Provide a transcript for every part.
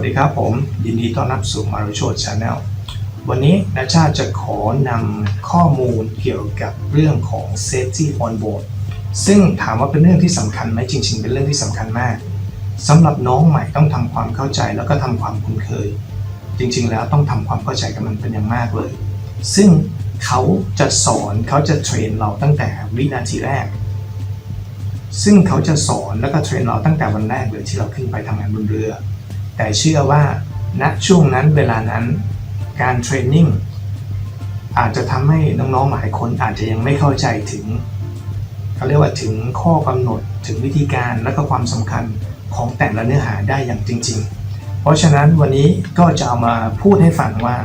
วัสดีครับผม ยินดีต้อนรับสู่มารุโชดชาแนลวันนี้นาชาจะขอนำข้อมูลเกี่ยวกับเรื่องของ Safety on Board ซึ่งถามว่าเป็นเรื่องที่สำคัญไหมจริง ๆ เป็นเรื่องที่สำคัญมากสำหรับน้องใหม่ต้องทำความเข้าใจแล้วก็ทำความคุ้นเคย จริง ๆ แล้วต้องทำความเข้าใจกับมันเป็นอย่างมากเลย ซึ่งเขาจะสอนเขาจะเทรนเราตั้งแต่วินาทีแรก ซึ่งเขาจะสอนแล้วก็เทรนเราตั้งแต่วันแรกเลยที่เราขึ้นไปทำงานบนเรือ แต่เชื่อว่าณช่วงนั้นเวลานั้นการเทรนนิ่งอาจจะทำให้น้องๆหลายคนอาจจะยังไม่เข้าใจถึงเขาเรียกว่าถึงข้อกำหนดถึงวิธีการและก็ความสำคัญของแต่ละเนื้อหาได้อย่างจริง ๆ เพราะฉะนั้นวันนี้ก็จะเอามาพูดให้ฟังว่า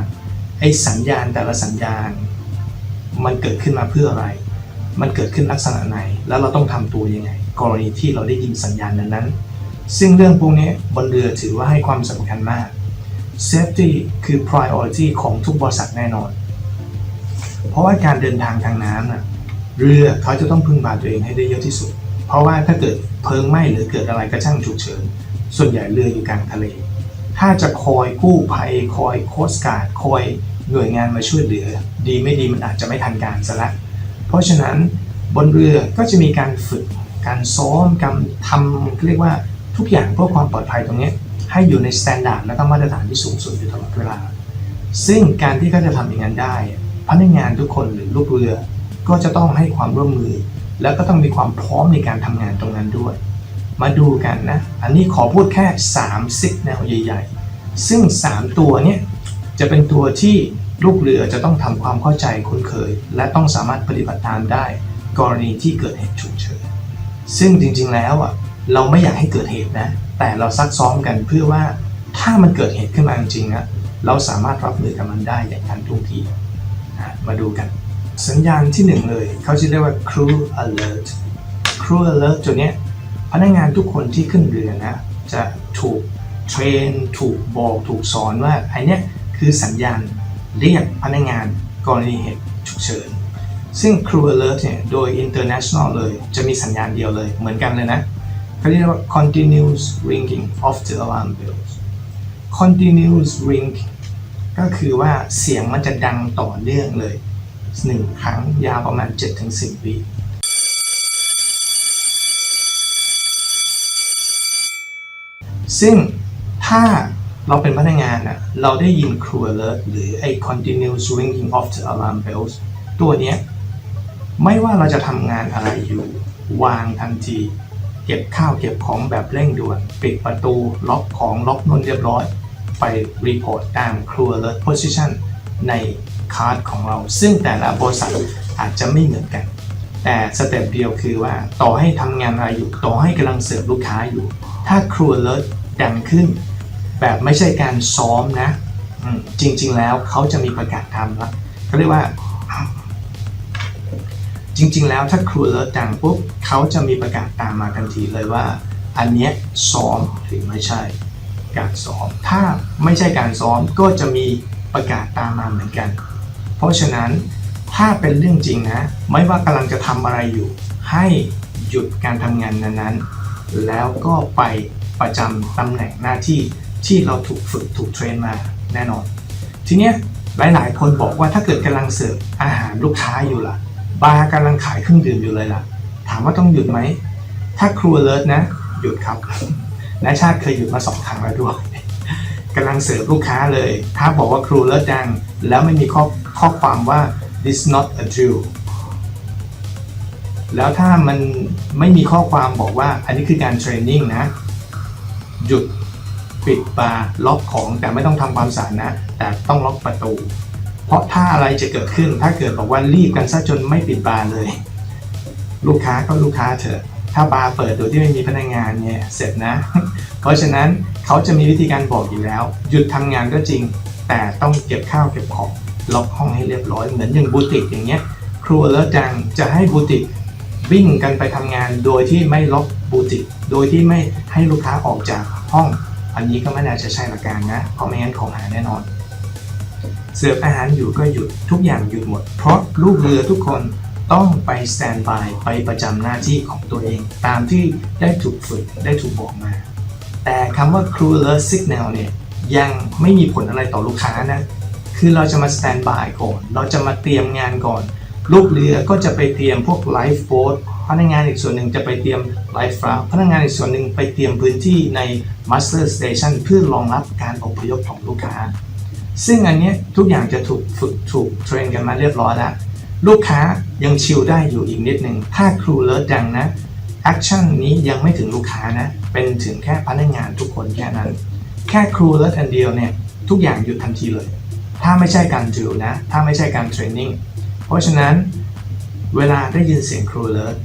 ไอ้สัญญาณแต่ละสัญญาณ มันเกิดขึ้นมาเพื่ออะไร มันเกิดขึ้นลักษณะไหน แล้วเราต้องทำตัวยังไง กรณีที่เราได้ยินสัญญาณนั้นๆ ซึ่งเรื่องพวกนี้บนเรือถือว่าให้ความสำคัญมาก Safety คือ priority ของทุกบริษัทแน่นอน เพราะว่าการเดินทางทางน้ำนะเรือเขาจะต้องพึ่งพาตัวเองให้ได้เยอะที่สุด เพราะว่าถ้าเกิดเพลิงไหม้หรือเกิดอะไรก็ช่างฉุกเฉิน ส่วนใหญ่เรืออยู่กลางทะเล ถ้าจะคอยกู้ภัยคอยโคสการ์ดคอยหน่วยงานมาช่วยเหลือ ดีไม่ดีมันอาจจะไม่ทันการซะละ เพราะฉะนั้นบนเรือก็จะมีการฝึก การซ้อมการทำเรียกว่า ทุกอย่างเพื่อความปลอดภัยตรงนี้ให้อยู่ในสแตนดาร์ดและก็มาตรฐานที่สูงสุดอยู่ตลอดเวลา ซึ่งการที่เขาจะทำอย่างนั้นได้พนักงานทุกคนหรือลูกเรือ ก็จะต้องให้ความร่วมมือ แล้วก็ต้องมีความพร้อมในการทำงานตรงนั้นด้วย มาดูกันนะ อันนี้ขอพูดแค่3ซิกแนวใหญ่ ๆ ซึ่ง 3 ตัวเนี้ยจะเป็นตัวที่ลูกเรือจะต้องทำความเข้าใจคุ้นเคย และต้องสามารถปฏิบัติตามได้ กรณีที่เกิดเหตุฉุกเฉินซึ่งจริงๆแล้วอะ เราไม่อยากให้เกิดเหตุนะ แต่เราซักซ้อมกันเพื่อว่าถ้ามันเกิดเหตุขึ้นมาจริงๆอะเราสามารถรับมือกับมันได้อย่างทันท่วงทีอะมาดูกัน สัญญาณที่หนึ่งเลย เขาจะเรียกว่า crew alert crew alert ตัวนี้พนักงานทุกคนที่ขึ้นเรือนะ จะถูกเทรน ถูกบอกถูกสอนว่าไอเนี้ยคือสัญญาณเรียกพนักงานกรณีเหตุฉุกเฉิน ซึ่ง Crew Alert เนี่ยโดย International เลย จะมีสัญญาณเดียวเลยเหมือนกันเลยนะ เขาเรียกว่า Continuous Ringing of the Alarm Bells Continuous Ring ก็คือว่าเสียงมันจะดังต่อเนื่องเลยหนึ่งครั้งยาวประมาณ 7-10วิซึ่งถ้าเราเป็นพนักงานอะเราได้ยิน Crew Alert หรือไอ้ Continuous Ringing of the Alarm Bells ตัวเนี้ย ไม่ว่าเราจะทำงานอะไรอยู่ วางทันที เก็บข้าวเก็บของแบบเร่งด่วนปิดประตูล็อกของล็อกนนเรียบร้อย ไปรีพอร์ตตาม Crew Alert Position ในคาร์ดของเรา ซึ่งแต่ละบริษัทอาจจะไม่เหมือนกัน แต่สเต็ปเดียวคือว่าต่อให้ทำงานอะไรอยู่ต่อให้กำลังเสิร์ฟลูกค้าอยู่ ถ้า Crew Alert ดังขึ้น แบบไม่ใช่การซ้อมนะ จริงๆแล้วเขาจะมีประกาศทำแล้วเขาเรียกว่า จริง ๆ แล้วถ้าครูเลิศดังปุ๊บเขาจะมีประกาศตามมาทันทีเลยว่า อันเนี้ยซ้อมหรือไม่ใช่ การซ้อม ถ้าไม่ใช่การซ้อมก็จะมีประกาศตามมาเหมือนกัน เพราะฉะนั้นถ้าเป็นเรื่องจริงนะ ไม่ว่ากำลังจะทำอะไรอยู่ ให้หยุดการทำงานนั้นๆ แล้วก็ไปประจำตำแหน่งหน้าที่ที่เราถูกฝึกถูกเทรนมาแน่นอน ทีเนี้ยหลายๆ คนบอกว่าถ้าเกิดกำลังเสิร์ฟอาหารลูกค้าอยู่ล่ะ บาร์กำลังขายเครื่องดื่มอยู่เลยล่ะ ถามว่าต้องหยุดไหม ถ้าครูเลิศนะ หยุดครับนายชาติเคยหยุดมาสองครั้งแล้วด้วยกำลังเสิร์ฟลูกค้าเลย ถ้าบอกว่าครูเลิศดัง แล้วไม่มีข้อข้อความว่า this not a drill แล้วถ้ามันไม่มีข้อความบอกว่าอันนี้คือการเทรนนิ่งนะ หยุดปิดบาร์ล็อกของแต่ไม่ต้องทำความสะอาดนะ แต่ต้องล็อกประตู เพราะถ้าอะไรจะเกิดขึ้นถ้าเกิดบอกว่ารีบกันซะจนไม่ปิดบาร์เลย ลูกค้าก็ลูกค้าเถอะ ถ้าบาร์เปิดโดยที่ไม่มีพนักงานเนี่ยเสร็จนะ เพราะฉะนั้นเขาจะมีวิธีการบอกอยู่แล้ว หยุดทำงานก็จริง แต่ต้องเก็บข้าวเก็บของล็อกห้องให้เรียบร้อยเหมือนอย่างบูติกอย่างเงี้ยครัวแล้วจังจะให้บูติกวิ่งกันไปทำงานโดยที่ไม่ล็อกบูติกโดยที่ไม่ให้ลูกค้าออกจากห้อง อันนี้ก็ไม่น่าจะใช่หลักการนะเพราะไม่งั้นของหายแน่นอน เสิร์ฟอาหารอยู่ก็หยุดทุกอย่างหยุดหมด เพราะลูกเรือทุกคนต้องไปสแตนบายไปประจำหน้าที่ของตัวเอง ตามที่ได้ถูกฝึกได้ถูกบอกมา แต่คำว่า crew alert signal เนี่ยยังไม่มีผลอะไรต่อลูกค้านะ คือเราจะมาสแตนบายก่อน เราจะมาเตรียมงานก่อน ลูกเรือก็จะไปเตรียมพวกไลฟ์โบ๊ทพนักงานอีกส่วนหนึ่งจะไปเตรียมไลฟ์ฟราพนักงานอีกส่วนหนึ่งไปเตรียมพื้นที่ใน Master Station เพื่อรองรับการอพยพของลูกค้า ซึ่งอันนี้ทุกอย่างจะถูกฝึกถูกเทรนกันมาเรียบร้อยแล้ว ลูกค้ายังชิลได้อยู่อีกนิดหนึ่งถ้าครูเลิศดังนะแอคชั่นนี้ยังไม่ถึงลูกค้านะ เป็นถึงแค่พนักงานทุกคนแค่นั้น แค่ครูเลิศอันเดียวเนี่ย ทุกอย่างหยุดทันทีเลย ถ้าไม่ใช่การ drill นะ ถ้าไม่ใช่การเทรนนิ่งเพราะฉะนั้นเวลาได้ยินเสียงครูเลิศ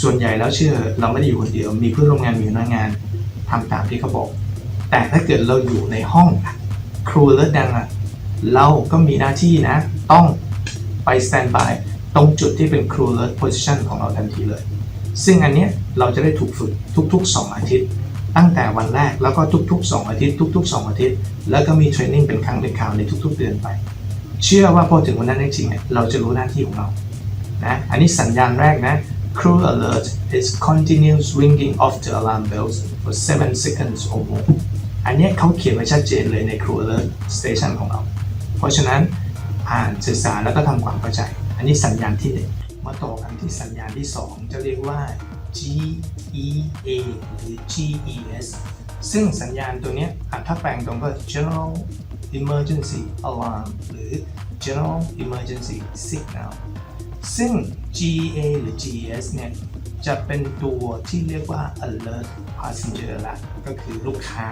ส่วนใหญ่แล้วเชื่อเราไม่ได้อยู่คนเดียว มีเพื่อนร่วมงานมีพนักงานทำตามที่เขาบอก แต่ถ้าเกิดเราอยู่ในห้อง ครูเลิศดังอะเราก็มีหน้าที่นะ ต้องไปสแตนบายตรงจุดที่เป็นครูเลิศโพซิชันของเราทันทีเลย ซึ่งอันเนี้ยเราจะได้ถูกฝึกทุกๆ 2 อาทิตย์ ตั้งแต่วันแรกแล้วก็ทุก ๆ 2 อาทิตย์ ทุก ๆ 2 อาทิตย์ แล้วก็มีเทรนนิ่งเป็นครั้งเป็นคราวในทุก ๆ เดือนไป เชื่อว่าพอถึงวันนั้นจริงๆเนี่ยเราจะรู้หน้าที่ของเรานะอันนี้สัญญาณแรกนะ Crew alert is continuous ringing of the alarm bells for 7 seconds or more อันนี้เขาเขียนไว้ชัดเจนเลยใน Crew alert station ของเรา เพราะฉะนั้นอ่านศึกษาแล้วก็ทำความเข้าใจ อันนี้สัญญาณที่หนึ่งมาต่อกันที่สัญญาณที่ 2 จะเรียกว่า GEA หรือ GES ซึ่งสัญญาณตัวนี้อะถ้าแปลงตรงก็ General Emergency Alarm หรือ General Emergency Signal ซึ่ง GA หรือ GES เนี่ยจะเป็นตัวที่เรียกว่า alert passenger ละก็คือลูกค้า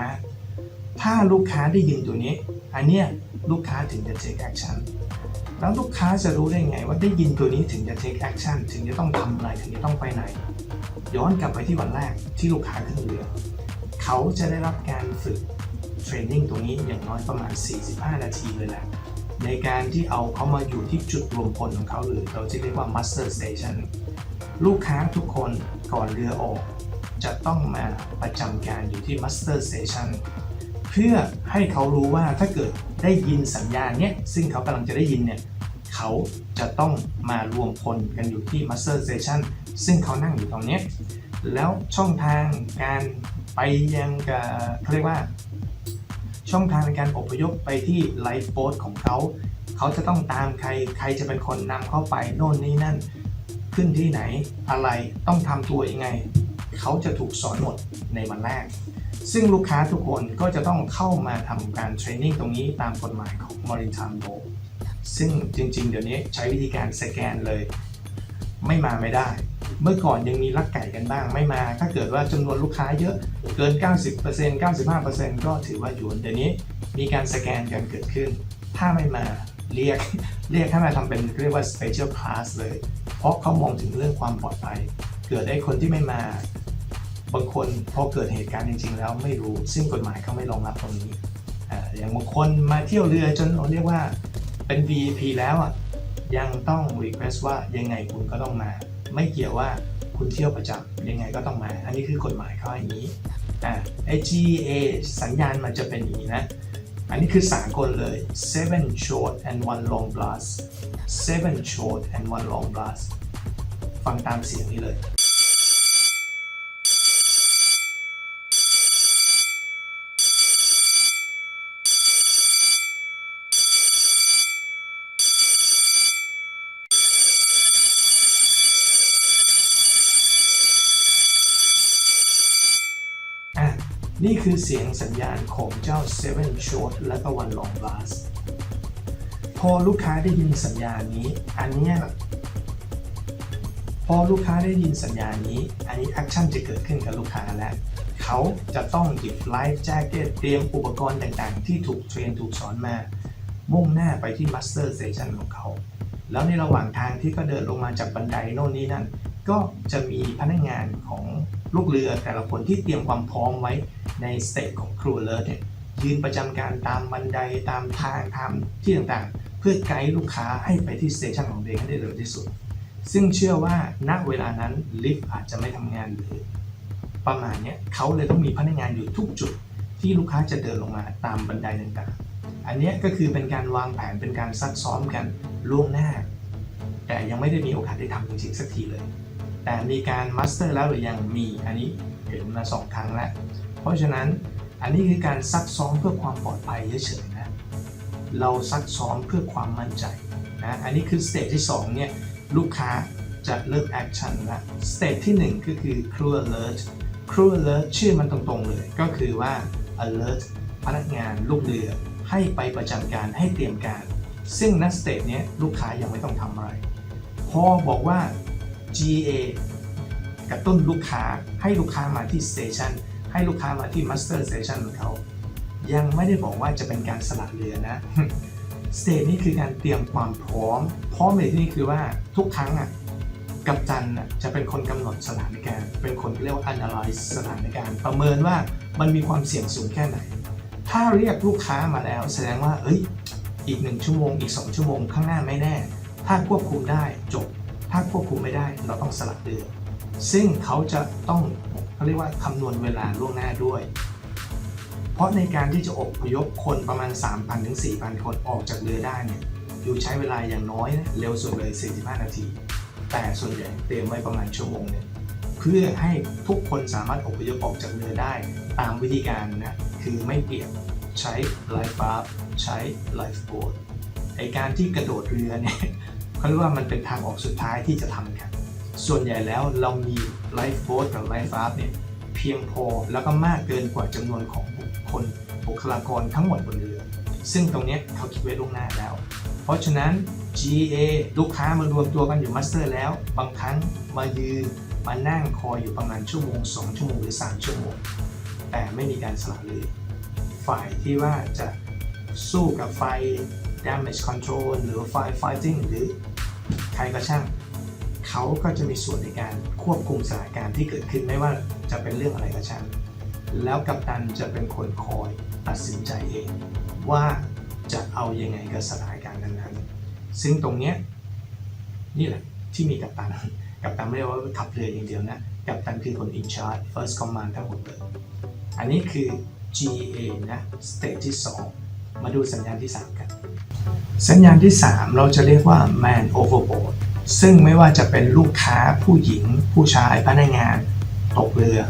ถ้าลูกค้าได้ยินตัวนี้ อันเนี้ยลูกค้าถึงจะ take action แล้วลูกค้าจะรู้ได้ไงว่าได้ยินตัวนี้ถึงจะ take action ถึงจะต้องทำอะไรถึงจะต้องไปไหน ย้อนกลับไปที่วันแรกที่ลูกค้าขึ้นเรือ เขาจะได้รับการฝึกเทรนนิ่งตรงนี้อย่างน้อยประมาณ 45 นาทีเลยแหละในการที่เอาเขามาอยู่ที่จุดรวมพลของเขาหรือเราจะเรียกว่า master station ลูกค้าทุกคนก่อนเรือออก จะต้องมาประจำการอยู่ที่ master station พื่อให้เขารู้ว่าถ้าเกิดได้ยินสัญญาณเนี้ยซึ่งเขากำลังจะได้ยินเนี่ยเขาจะต้องมารวมพลกันอยู่ที่ master station ซึ่งเขานั่งอยู่ตรงนี้ แล้วช่องทางการไปยังกับเขาเรียกว่า ช่องทางในการอพยพไปที่ไลฟ์โบ๊ทของเขาเขาจะต้องตามใครใครจะเป็นคนนำเข้าไปโน่นนี่นั่น ขึ้นที่ไหนอะไรต้องทำตัวยังไง เขาจะถูกสอนหมดในวันแรก ซึ่งลูกค้าทุกคนก็จะต้องเข้ามาทำการเทรนนิ่งตรงนี้ตามกฎหมายของ Maritime Law ซึ่งจริง ๆ เดี๋ยวนี้ใช้วิธีการสแกนเลย ไม่มาไม่ได้ เมื่อก่อนยังมีลักไก่กันบ้างไม่มา ถ้าเกิดว่าจำนวนลูกค้าเยอะเกิน 90% 95%ก็ถือว่าอยู่เดี๋ยวนี้มีการสแกนกันเกิดขึ้น ถ้าไม่มาเรียกเรียกให้มาทำเป็นเรียกว่า special class เลย เพราะเขามองถึงเรื่องความปลอดภัย เกิดได้คนที่ไม่มา บางคนพอเกิดเหตุการณ์จริง ๆ แล้วไม่รู้ซึ่งกฎหมายเขาไม่รองรับตรงนี้ออย่างบางคนมาเที่ยวเรือจนเราเรียกว่าเป็น VIP แล้วอะยังต้อง request ว่ายังไงคุณก็ต้องมา ไม่เกี่ยวว่าคุณเที่ยวประจำยังไงก็ต้องมา อันนี้คือกฎหมายเขาอย่างนี้อ่าไอ GA สัญญาณมันจะเป็นอย่างนี้นะ อันนี้คือสากลเลย seven short and one long blast seven short and one long blast ฟังตามเสียงนี้เลย อะ นี่คือเสียงสัญญาณของเจ้า Seven Short และก็ One Long Blast พอลูกค้าได้ยินสัญญาณนี้ อันนี้พอลูกค้าได้ยินสัญญาณนี้ อันนี้แอคชั่นจะเกิดขึ้นกับลูกค้าแล้ว เขาจะต้องหยิบไลฟ์แจ็คเก็ตเตรียมอุปกรณ์ต่างๆ ที่ถูกเทรนถูกสอนมา มุ่งหน้าไปที่ Master Station ของเขา แล้วในระหว่างทางที่ก็เดินลงมาจากบันไดโน่นนี่นั่น ก็จะมีพนักงานของลูกเรือแต่ละคนที่เตรียมความพร้อมไว้ ในสเตจของครูเลอร์เนี่ยยืนประจำการตามบันไดตามทางตามที่ต่างๆ เพื่อไกด์ลูกค้าให้ไปที่สเตชันของตัวเองให้ได้เร็วที่สุด ซึ่งเชื่อว่าณเวลานั้นลิฟต์อาจจะไม่ทำงานหรือประมาณเนี้ยเขาเลยต้องมีพนักงานอยู่ทุกจุดที่ลูกค้าจะเดินลงมาตามบันไดต่างๆ อันเนี้ยก็คือเป็นการวางแผนเป็นการซักซ้อมกันล่วงหน้า แต่ยังไม่ได้มีโอกาสได้ทำจริงๆสักทีเลย แต่มีการมาสเตอร์แล้วหรือยังมีอันนี้เห็นมาสองครั้งแล้ว เพราะฉะนั้นอันนี้คือการซักซ้อมเพื่อความปลอดภัยเฉยๆนะ เราซักซ้อมเพื่อความมั่นใจนะ อันนี้คือสเตจที่2เนี่ยลูกค้าจะเริ่มแอคชั่นละสเตจที่1ก็คือ crew alert crew alert ชื่อมันตรงๆเลย ก็คือว่า alert พนักงานลูกเรือให้ไปประจำการให้เตรียมการ ซึ่งณสเตจเนี้ยลูกค้ายังไม่ต้องทำอะไร พอบอกว่า GA กระตุ้นลูกค้าให้ลูกค้ามาที่สเตชัน ให้ลูกค้ามาที่มาสเตอร์สเตชันของเขายังไม่ได้บอกว่าจะเป็นการสละเรือนะสเตจนี้คือการเตรียมความพร้อม พร้อมในที่นี้คือว่าทุกครั้งอะกัปตันอะจะเป็นคนกำหนดสถานการณ์ เป็นคนเรียกว่า analyze สถานการณ์ ประเมินว่ามันมีความเสี่ยงสูงแค่ไหน ถ้าเรียกลูกค้ามาแล้ว แสดงว่า เอ้ย อีกหนึ่งชั่วโมง อีก 2 ชั่วโมงข้างหน้าไม่แน่ ถ้าควบคุมได้จบ ถ้าควบคุมไม่ได้เราต้องสลับเรือ ซึ่งเขาจะต้อง เขาเรียกว่าคำนวณเวลาล่วงหน้าด้วย เพราะในการที่จะอพยพคนประมาณ 3,000ถึง4,000 คนออกจากเรือได้เนี่ยอยู่ใช้เวลาอย่างน้อยนะเร็วสุดเลย 45 นาที แต่ส่วนใหญ่เตรียมไว้ประมาณชั่วโมงหนึงเพื่อให้ทุกคนสามารถอพยพออกจากเรือได้ ตามวิธีการนะคือไม่เปียกใช้ไลฟ์บาร์ใช้ไลฟ์โบ๊ทไอการที่กระโดดเรือเนี่ยเขาเรียกว่ามันเป็นทางออกสุดท้ายที่จะทำกัน ส่วนใหญ่แล้วเรามีไลฟ์โบ๊ทกับไลฟ์บาร์เนี่ยเพียงพอแล้วก็มากเกินกว่าจำนวนของบุคคลบุคลากรทั้งหมดบนเรือ ซึ่งตรงนี้เขาคิดไว้ล่วงหน้าแล้ว เพราะฉะนั้น GA ลูกค้ามารวมตัวกันอยู่มาสเตอร์แล้ว บางครั้งมายืนมานั่งคอยอยู่ประมาณชั่วโมง 2 ชั่วโมงหรือ 3 ชั่วโมง แต่ไม่มีการสละเรือฝ่ายที่ว่าจะสู้กับไฟ damage control หรือ fire fighting หรือใครก็ช่าง เขาก็จะมีส่วนในการควบคุมสถานการณ์ที่เกิดขึ้นไม่ว่าจะเป็นเรื่องอะไรก็ช่างแล้วกัปตันจะเป็นคนคอยตัดสินใจเอง ว่าจะเอายังไงกับสถานการณ์นั้นๆซึ่งตรงเนี้ยนี่แหละที่มีกัปตัน กัปตันไม่ได้ว่าขับเรืออย่างเดียวนะ กัปตันคือคน in charge first command ทั้งหมดเลยอันนี้คือ GA นะ stage ที่ 2 มาดูสัญญาณที่ 3 กัน สัญญาณที่ 3 เราจะเรียกว่า man overboard ซึ่งไม่ว่าจะเป็นลูกค้าผู้หญิง ผู้ชายพนักงาน ตกเรือ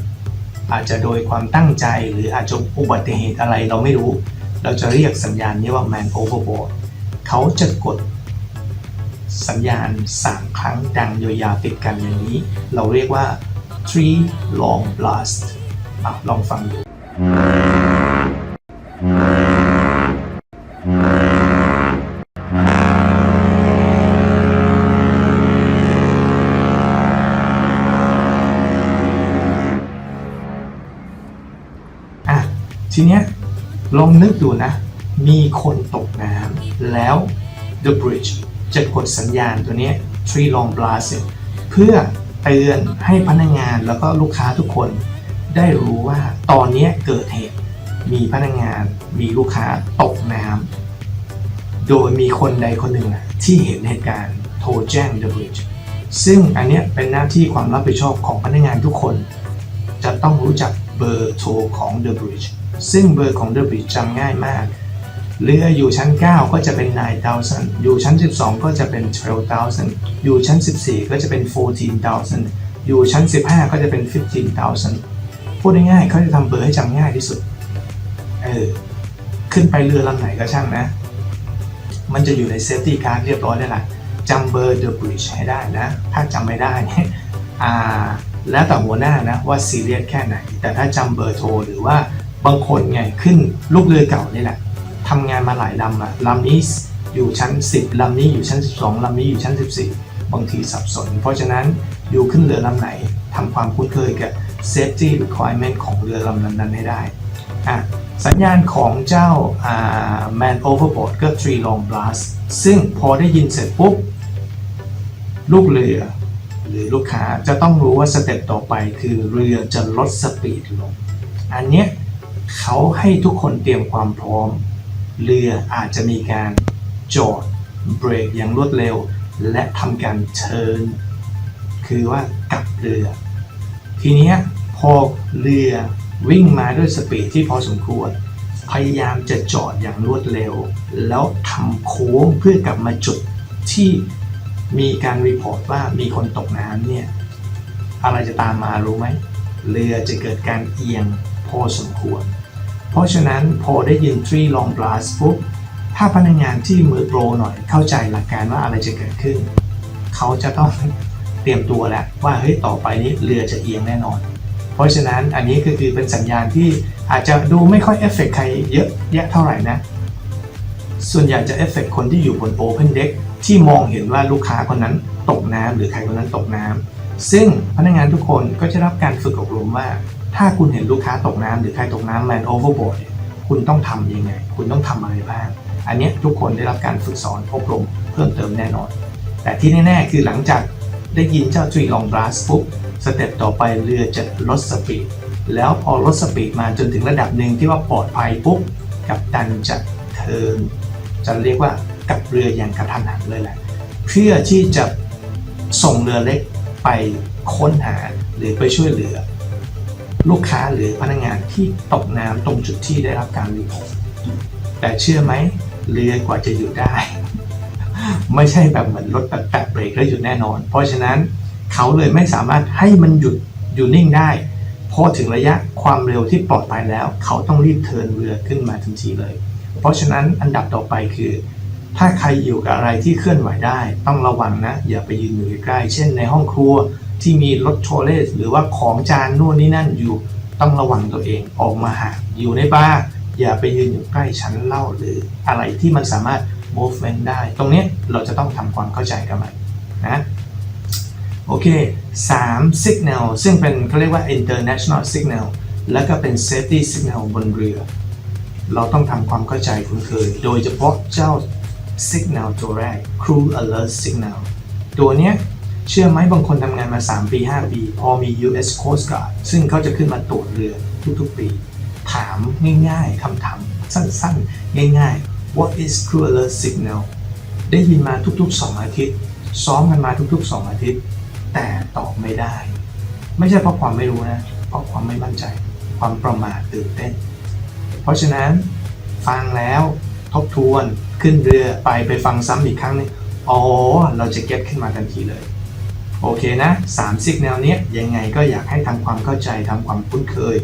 อาจจะโดยความตั้งใจหรืออาจจะอุบัติเหตุอะไรเราไม่รู้ เราจะเรียกสัญญาณนี้ว่า man overboard เขาจะกดสัญญาณ 3 ครั้งดังยาวๆติดกันอย่างนี้ เราเรียกว่า three long blast ลองฟังดู ทีเนี้ยลองนึกดูนะ มีคนตกน้ำแล้ว The Bridge จะกดสัญญาณตัวเนี้ย Tree Long Blast เนี่ยเพื่อเตือนให้พนักงานแล้วก็ลูกค้าทุกคน ได้รู้ว่าตอนเนี้ยเกิดเหตุมีพนักงานมีลูกค้าตกน้ำโดยมีคนใดคนหนึ่งที่เห็นเหตุการณ์โทรแจ้ง The Bridge ซึ่งอันเนี้ยเป็นหน้าที่ความรับผิดชอบของพนักงานทุกคน จะต้องรู้จักเบอร์โทรของ The Bridge ซึ่งเบอร์ของ The Bridge จำง่ายมาก เรืออยู่ชั้น 9 ก็จะเป็น 9,000 อยู่ชั้น 12 ก็จะเป็น 12,000 อยู่ชั้น 14 ก็จะเป็น 14,000 อยู่ชั้น 15 ก็จะเป็น 15,000 พูดง่ายๆเขาจะทำเบอร์ให้จำง่ายที่สุด เออ ขึ้นไปเรือลำไหนก็ช่างนะ มันจะอยู่ในเซฟตี้การ์ดเรียบร้อยแล้วล่ะจำเบอร์ The Bridge ให้ได้นะ ถ้าจำไม่ได้อ่าแล้วแต่หัวหน้านะว่าซีเรียสแค่ไหน แต่ถ้าจำเบอร์โทรหรือว่า บางคนไงขึ้นลูกเรือเก่านี่แหละทำงานมาหลายลำอะลำนี้อยู่ชั้น 10ลำนี้อยู่ชั้น 12ลำนี้อยู่ชั้น 14 บางทีสับสน เพราะฉะนั้นอยู่ขึ้นเรือลำไหนทำความคุ้นเคยกับ safety requirement ของเรือลำนั้นๆให้ได้อะสัญญาณของเจ้าอ่า man overboard ก็ three long blast ซึ่งพอได้ยินเสร็จปุ๊บ ลูกเรือ หรือลูกค้าจะต้องรู้ว่าสเต็ปต่อไปคือเรือจะลดสปีดลง อันเนี้ย เขาให้ทุกคนเตรียมความพร้อม เรืออาจจะมีการจอดเบรกอย่างรวดเร็ว และทำการเทิร์นคือว่ากลับเรือ ทีนี้พอเรือวิ่งมาด้วยสปีดที่พอสมควร พยายามจะจอดอย่างรวดเร็ว แล้วทำโค้งเพื่อกลับมาจุดที่มีการรีพอร์ตว่ามีคนตกน้ำเนี่ย อะไรจะตามมารู้ไหม เรือจะเกิดการเอียง อสมควร เพราะฉะนั้นพอได้ยิน three long blast ปุ๊บ ถ้าพนักงานที่มือโปรหน่อยเข้าใจหลักการว่าอะไรจะเกิดขึ้น เขาจะต้องเตรียมตัวแล้วว่าเฮ้ยต่อไปนี้เรือจะเอียงแน่นอน เพราะฉะนั้นอันนี้ก็คือเป็นสัญญาณที่อาจจะดูไม่ค่อยเอฟเฟกใครเยอะแยะเท่าไหร่นะ ส่วนใหญ่จะเอฟเฟกคนที่อยู่บน Open Deck ที่มองเห็นว่าลูกค้าคนนั้นตกน้ำหรือใครคนนั้นตกน้ำซึ่งพนักงานทุกคนก็จะรับการฝึกอบรมว่า ถ้าคุณเห็นลูกค้าตกน้ำหรือใครตกน้ำแมนโอเวอร์บอร์ดคุณต้องทำยังไง คุณต้องทำอะไรบ้าง อันนี้ทุกคนได้รับการฝึกสอนอบรมเพิ่มเติมแน่นอน แต่ที่แน่ๆ คือหลังจากได้ยินเจ้าทรีลองบลัสปุ๊บสเต็ปต่อไปเรือจะลดสปีดแล้วพอลดสปีดมาจนถึงระดับหนึ่งที่ว่าปลอดภัยปุ๊บกับตันจะเทิร์นจะเรียกว่ากับเรืออย่างกระทันหันเลยแหละเพื่อที่จะส่งเรือเล็กไปค้นหาหรือไปช่วยเหลือ ลูกค้าหรือพนักงานที่ตกน้ำตรงจุดที่ได้รับการรีพอร์ตแต่เชื่อไหมเรือกว่าจะอยู่ได้ ไม่ใช่แบบเหมือนรถแบบแตะเบรกแล้วหยุดแน่นอน เพราะฉะนั้นเขาเลยไม่สามารถให้มันหยุดอยู่นิ่งได้พอถึงระยะความเร็วที่ปลอดภัยแล้ว เขาต้องรีบเทินเรือขึ้นมาทันทีเลย เพราะฉะนั้นอันดับต่อไปคือ ถ้าใครอยู่กับอะไรที่เคลื่อนไหวได้ ต้องระวังนะ อย่าไปยืนอยู่ใกล้ เช่นในห้องครัว ที่มีรถโชเลสหรือว่าของจานนู่นนี่นั่นอยู่ต้องระวังตัวเองออกมาหาอยู่ในบ้านอย่าไปยืนอยู่ใกล้ชั้นเหล้าหรืออะไรที่มันสามารถ movement ได้ ตรงนี้เราจะต้องทำความเข้าใจกันใหม่นะโอเค3 signal ซึ่งเป็นเขาเรียกว่า international signal แล้วก็เป็น safety signal บนเรือ เราต้องทำความเข้าใจคุ้นเคย โดยเฉพาะเจ้า Signal ตัวแรก Crew Alert Signal ตัวเนี้ย เชื่อไหมบางคนทำงานมา 3 ปี 5 ปี พอมี US Coast Guard ซึ่งเขาจะขึ้นมาตรวจเรือทุกๆปี ถามง่ายๆคำถามสั้นๆ ง่ายๆ What is Crew Alert Signal ได้ยินมาทุกๆ 2 อาทิตย์ ซ้อมกันมาทุกๆ 2 อาทิตย์ แต่ตอบไม่ได้ ไม่ใช่เพราะความไม่รู้นะ เพราะความไม่มั่นใจ ความประมาทตื่นเต้น เพราะฉะนั้นฟังแล้วทบทวนขึ้นเรือไปไปฟังซ้ำอีกครั้งนึงอ๋อ เราจะเก็ตขึ้นมาทันทีเลย โอเคนะสามสิกแนวเนี้ยยังไงก็อยากให้ทำความเข้าใจทำความคุ้นเคย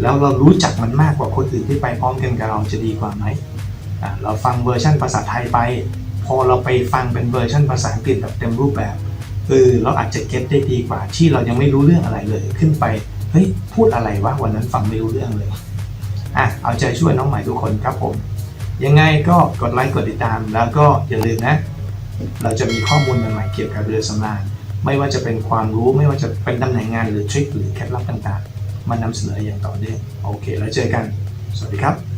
แล้วเรารู้จักมันมากกว่าคนอื่นที่ไปพร้อมกันกับเราจะดีกว่าไหมอะเราฟังเวอร์ชันภาษาไทยไป พอเราไปฟังเป็นเวอร์ชันภาษาอังกฤษแบบเต็มรูปแบบเออเราอาจจะเก็ตได้ดีกว่า ที่เรายังไม่รู้เรื่องอะไรเลยขึ้นไปเฮ้ยพูดอะไรวะวันนั้นฟังไม่รู้เรื่องเลยอะเอาใจช่วยน้องใหม่ทุกคนครับผม ยังไงก็กดไลค์กดติดตาม แล้วก็อย่าลืมนะ เราจะมีข้อมูลใหม่ๆเกี่ยวกับเรือสำราญ ไม่ว่าจะเป็นความรู้ไม่ว่าจะเป็นตำแหน่งงานหรือทริคหรือเคล็ดลับต่างๆมานำเสนออย่างต่อเนื่องโอเค แล้วเจอกัน สวัสดีครับ